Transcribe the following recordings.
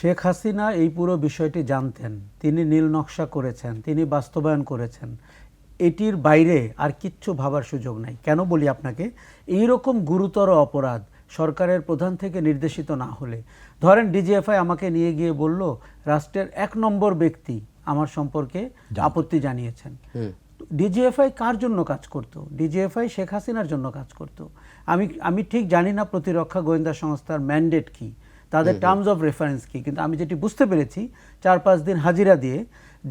শেখ হাসিনা এই পুরো বিষয়টি জানতেন তিনি নীল নকশা করেছেন তিনি বাস্তবায়ন করেছেন। এটির বাইরে আর কিচ্ছু ভাবার সুযোগ নাই। কেন বলি আপনাকে? এই রকম গুরুতর অপরাধ সরকারের প্রধান থেকে নির্দেশিত না হলে। ধরেন ডিজিএফআই আমাকে নিয়ে গিয়ে বলল রাষ্ট্রের এক নম্বর ব্যক্তি আমার সম্পর্কে আপত্তি জানিয়েছেন। ডিজিএফআই কার জন্য কাজ করত? ডিজিএফআই শেখ হাসিনার জন্য কাজ করত। আমি আমি ঠিক জানি না প্রতিরক্ষা গোয়েন্দা সংস্থার ম্যান্ডেট কি। তাদের টার্মস অফ রেফারেন্স কি? কিন্তু আমি যেটি বুঝতে পেরেছি চার পাঁচ দিন হাজিরা দিয়ে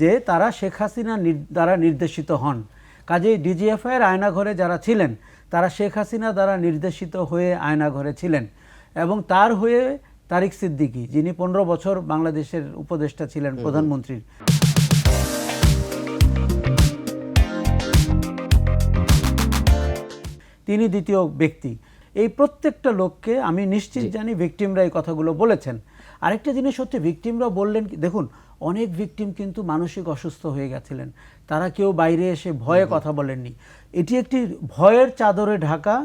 যে তারা শেখ হাসিনা দ্বারা নির্দেশিত হন। কাজেই ডিজিএফআইয়ের আয়নাঘরে যারা ছিলেন তারা শেখ হাসিনা দ্বারা নির্দেশিত হয়ে আয়নাঘরে ছিলেন এবং তার হয়ে তারিক সিদ্দিকী যিনি পনেরো বছর বাংলাদেশের উপদেষ্টা ছিলেন প্রধানমন্ত্রীর। তিনি দ্বিতীয় ব্যক্তি। এই প্রত্যেকটা লোককে আমি নিশ্চিত জানি ভিকটিমরা এই কথাগুলো বলেছেন। আরেকটা জিনিস হচ্ছে ভিকটিমরা বললেন দেখুন অনেক ভিকটিম কিন্তু মানসিক অসুস্থ হয়ে গেছিলেন। তারা কেউ বাইরে এসে ভয়ে কথা বলেননি। এটি একটি ভয়ের চাদরে ঢাকা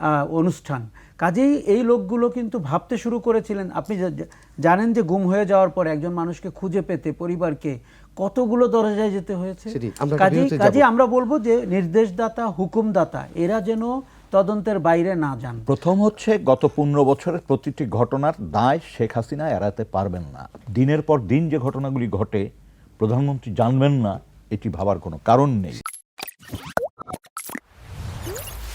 আহ, অনুষ্ঠান। কাজেই এই লোকগুলো কিন্তু ভাবতে শুরু করেছিলেন আপনি জানেন যে গুম হয়ে যাওয়ার পর একজন মানুষকে খুঁজে পেতে পরিবারকে কতগুলো দরজায় যেতে হয়েছে? কাজেই কাজেই আমরা বলব যে নির্দেশদাতা হুকুমদাতা এরা যেন তদন্তের বাইরে না যান। প্রথম হচ্ছে, গত পনেরো বছরের প্রতিটি ঘটনার দায় শেখ হাসিনা এড়াতে পারবেন না। দিনের পর দিন যে ঘটনাগুলি ঘটে, প্রধানমন্ত্রী জানবেন না, এটি ভাবার কোনো কারণ নেই।